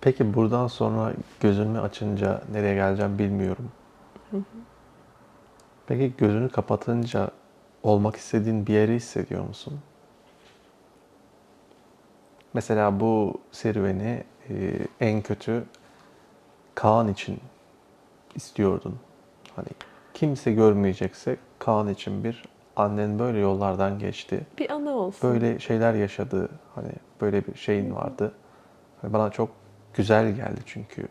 Peki buradan sonra gözünü açınca nereye geleceğim bilmiyorum. Peki gözünü kapatınca olmak istediğin bir yeri hissediyor musun? Mesela bu serüveni e, en kötü Kaan için istiyordun. Hani kimse görmeyecekse Kaan için bir annen böyle yollardan geçti. Bir anı olsun. Böyle şeyler yaşadı. Hani böyle bir şeyin vardı. Hani bana çok güzel geldi çünkü.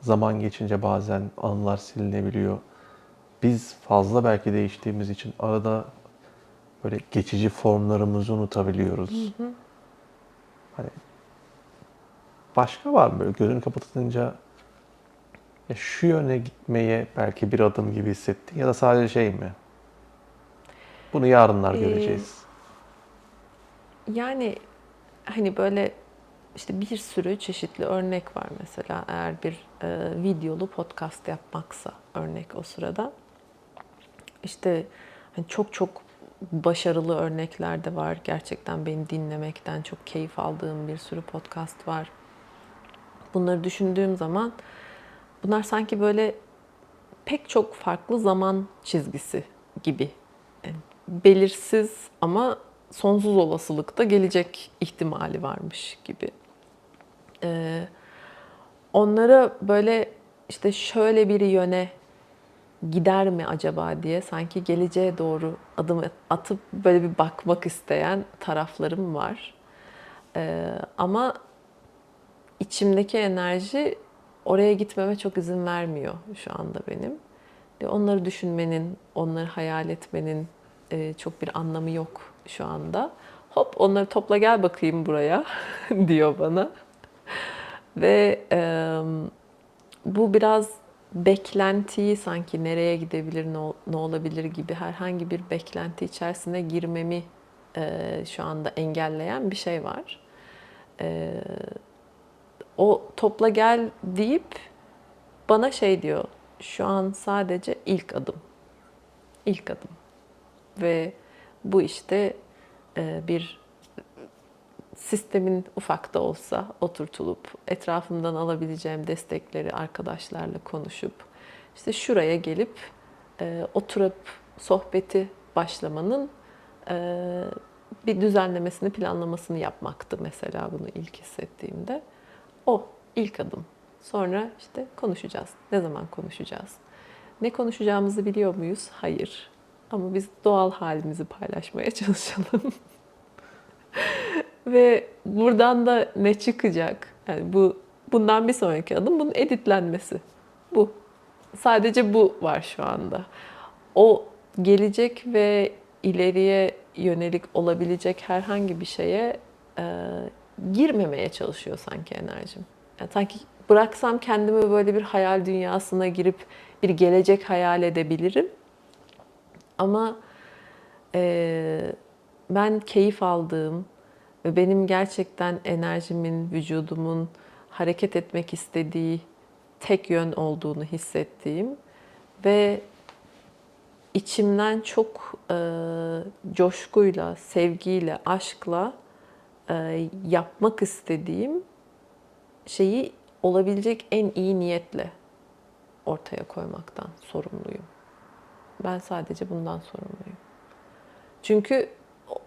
Zaman geçince bazen anılar silinebiliyor. Biz fazla belki değiştiğimiz için arada böyle geçici formlarımızı unutabiliyoruz. Hani başka var mı böyle gözünü kapatınca ya şu yöne gitmeye belki bir adım gibi hissettin ya da sadece şey mi? Bunu yarınlar Ee, göreceğiz. Yani hani böyle işte bir sürü çeşitli örnek var mesela eğer bir e, videolu podcast yapmaksa örnek o sırada. İşte hani çok çok başarılı örnekler de var. Gerçekten beni dinlemekten çok keyif aldığım bir sürü podcast var. Bunları düşündüğüm zaman bunlar sanki böyle pek çok farklı zaman çizgisi gibi. Yani belirsiz ama sonsuz olasılıkta gelecek ihtimali varmış gibi. Ee, onlara böyle işte şöyle bir yöne gider mi acaba diye sanki geleceğe doğru adım atıp böyle bir bakmak isteyen taraflarım var. Ee, ama içimdeki enerji oraya gitmeme çok izin vermiyor şu anda benim. Onları düşünmenin, onları hayal etmenin e, çok bir anlamı yok şu anda. Hop onları topla gel bakayım buraya diyor bana. Ve e, bu biraz beklentiyi sanki nereye gidebilir, ne, ol- ne olabilir gibi herhangi bir beklenti içerisine girmemi e, şu anda engelleyen bir şey var. E, o topla gel deyip bana şey diyor. Şu an sadece ilk adım. İlk adım. Ve bu işte e, bir sistemin ufak da olsa oturtulup etrafımdan alabileceğim destekleri arkadaşlarla konuşup işte şuraya gelip e, oturup sohbeti başlamanın e, bir düzenlemesini, planlamasını yapmaktı mesela bunu ilk hissettiğimde. O ilk adım. Sonra işte konuşacağız. Ne zaman konuşacağız? Ne konuşacağımızı biliyor muyuz? Hayır. Ama biz doğal halimizi paylaşmaya çalışalım. Ve buradan da ne çıkacak? Yani bu bundan bir sonraki adım bunun editlenmesi. Bu. Sadece bu var şu anda. O gelecek ve ileriye yönelik olabilecek herhangi bir şeye e, girmemeye çalışıyor sanki enerjim. Yani sanki bıraksam kendimi böyle bir hayal dünyasına girip bir gelecek hayal edebilirim. Ama e, ben keyif aldığım ve benim gerçekten enerjimin, vücudumun hareket etmek istediği tek yön olduğunu hissettiğim ve içimden çok e, coşkuyla, sevgiyle, aşkla e, yapmak istediğim şeyi olabilecek en iyi niyetle ortaya koymaktan sorumluyum. Ben sadece bundan sorumluyum. Çünkü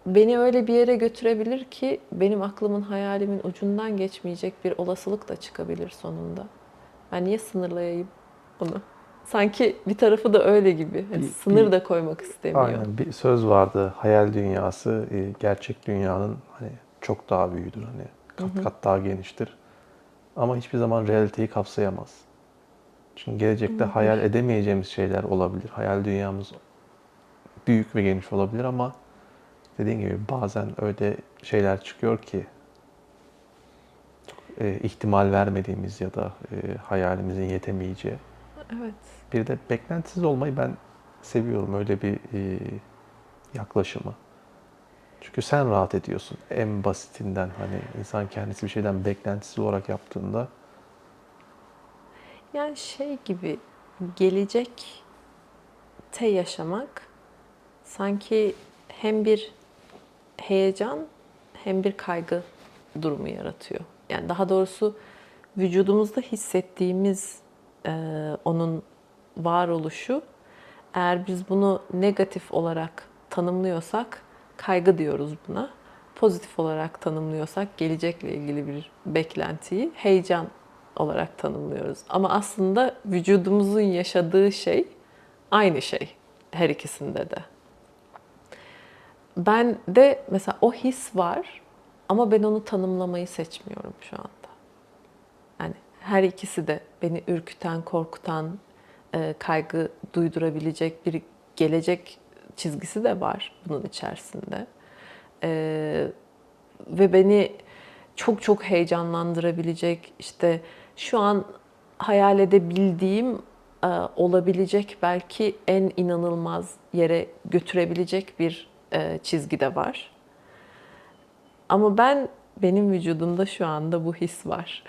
beni öyle bir yere götürebilir ki benim aklımın, hayalimin ucundan geçmeyecek bir olasılık da çıkabilir sonunda. Ben niye sınırlayayım bunu? Sanki bir tarafı da öyle gibi. Hani Bir- sınır bir- da koymak istemiyor. Aynen bir söz vardı. Hayal dünyası e, gerçek dünyanın hani çok daha büyüğüdür. Hani kat kat daha geniştir. Ama hiçbir zaman realiteyi kapsayamaz. Çünkü gelecekte hayal edemeyeceğimiz şeyler olabilir. Hayal dünyamız büyük ve geniş olabilir ama dediğin gibi bazen öyle şeyler çıkıyor ki çok, e, ihtimal vermediğimiz ya da e, hayalimizin yetemeyeceği. Evet. Bir de beklentisiz olmayı ben seviyorum öyle bir e, yaklaşımı. Çünkü sen rahat ediyorsun en basitinden hani insan kendisi bir şeyden beklentisiz olarak yaptığında Yani şey gibi gelecekte yaşamak sanki hem bir heyecan hem bir kaygı durumu yaratıyor. Yani daha doğrusu vücudumuzda hissettiğimiz e, onun varoluşu eğer biz bunu negatif olarak tanımlıyorsak kaygı diyoruz buna. Pozitif olarak tanımlıyorsak gelecekle ilgili bir beklentiyi heyecan olarak tanımlıyoruz. Ama aslında vücudumuzun yaşadığı şey aynı şey her ikisinde de. Ben de mesela o his var ama ben onu tanımlamayı seçmiyorum şu anda. Yani her ikisi de beni ürküten, korkutan, e, kaygı duydurabilecek bir gelecek çizgisi de var bunun içerisinde. E, ve beni çok çok heyecanlandırabilecek işte şu an hayal edebildiğim e, olabilecek belki en inanılmaz yere götürebilecek bir e, çizgi de var. Ama ben benim vücudumda şu anda bu his var.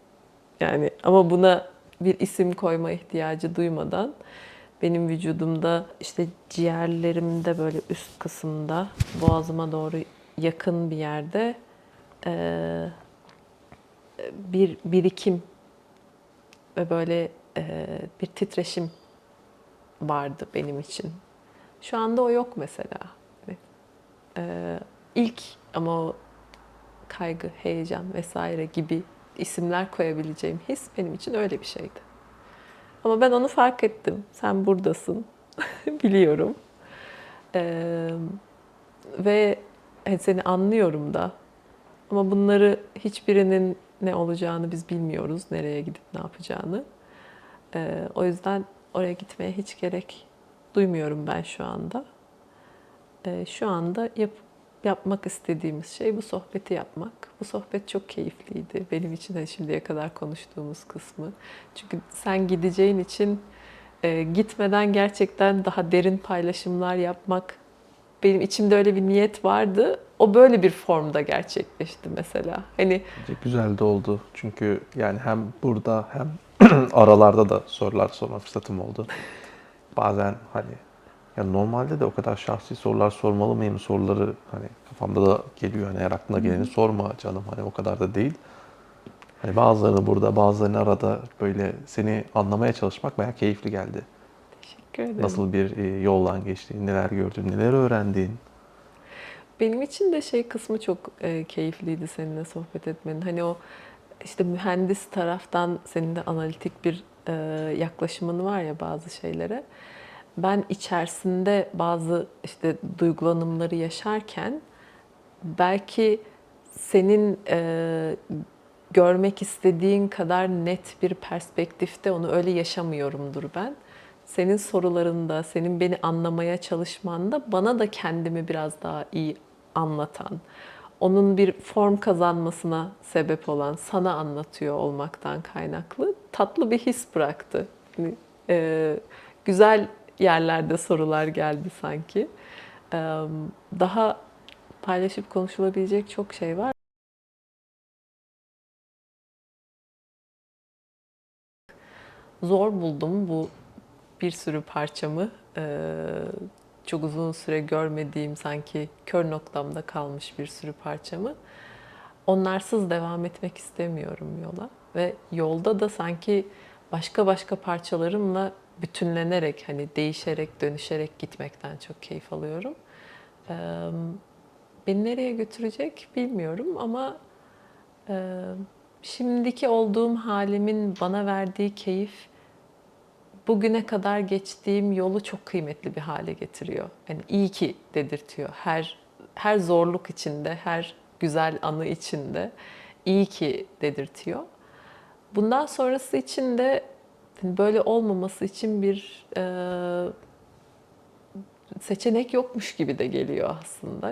yani ama buna bir isim koyma ihtiyacı duymadan benim vücudumda işte ciğerlerimde böyle üst kısımda boğazıma doğru yakın bir yerde e, bir birikim ve böyle e, bir titreşim vardı benim için. Şu anda o yok mesela. E, ilk ama o kaygı, heyecan vesaire gibi isimler koyabileceğim his benim için öyle bir şeydi. Ama ben onu fark ettim. Sen buradasın. Biliyorum. Ee, ve seni anlıyorum da. Ama bunları hiçbirinin ne olacağını biz bilmiyoruz. Nereye gidip ne yapacağını. Ee, o yüzden oraya gitmeye hiç gerek duymuyorum ben şu anda. Ee, şu anda yap, yapmak istediğimiz şey bu sohbeti yapmak. Bu sohbet çok keyifliydi. Benim için de şimdiye kadar konuştuğumuz kısmı. Çünkü sen gideceğin için e, gitmeden gerçekten daha derin paylaşımlar yapmak benim içimde öyle bir niyet vardı. O böyle bir formda gerçekleşti mesela. Hani güzel de oldu. Çünkü yani hem burada hem aralarda da sorular sorma fırsatım oldu. Bazen hani ya normalde de o kadar şahsi sorular sormalı mıyım soruları hani kafamda da geliyor. Hani her aklına geleni sorma canım hani o kadar da değil. Hani bazılarını burada bazılarını arada böyle seni anlamaya çalışmak bayağı keyifli geldi. teşekkür ederim. Nasıl bir e, yoldan geçtiğin, neler gördün, neler öğrendiğin. Benim için de şey kısmı çok e, keyifliydi seninle sohbet etmenin. Hani o işte mühendis taraftan senin de analitik bir e, yaklaşımın var ya bazı şeylere. Ben içerisinde bazı işte duygulanımları yaşarken belki senin e, görmek istediğin kadar net bir perspektifte onu öyle yaşamıyorumdur ben. Senin sorularında, senin beni anlamaya çalışmanda bana da kendimi biraz daha iyi anlatan, onun bir form kazanmasına sebep olan, sana anlatıyor olmaktan kaynaklı tatlı bir his bıraktı. Yani, e, güzel yerlerde sorular geldi sanki. Daha paylaşıp konuşulabilecek çok şey var. Zor buldum bu bir sürü parçamı. Çok uzun süre görmediğim sanki kör noktamda kalmış bir sürü parçamı. Onlarsız devam etmek istemiyorum yola. Ve yolda da sanki başka başka parçalarımla bütünlenerek, hani değişerek, dönüşerek gitmekten çok keyif alıyorum. Ee, beni nereye götürecek bilmiyorum ama e, şimdiki olduğum halimin bana verdiği keyif bugüne kadar geçtiğim yolu çok kıymetli bir hale getiriyor. Yani iyi ki dedirtiyor. Her her zorluk içinde, her güzel anı içinde iyi ki dedirtiyor. Bundan sonrası için de böyle olmaması için bir e, seçenek yokmuş gibi de geliyor aslında.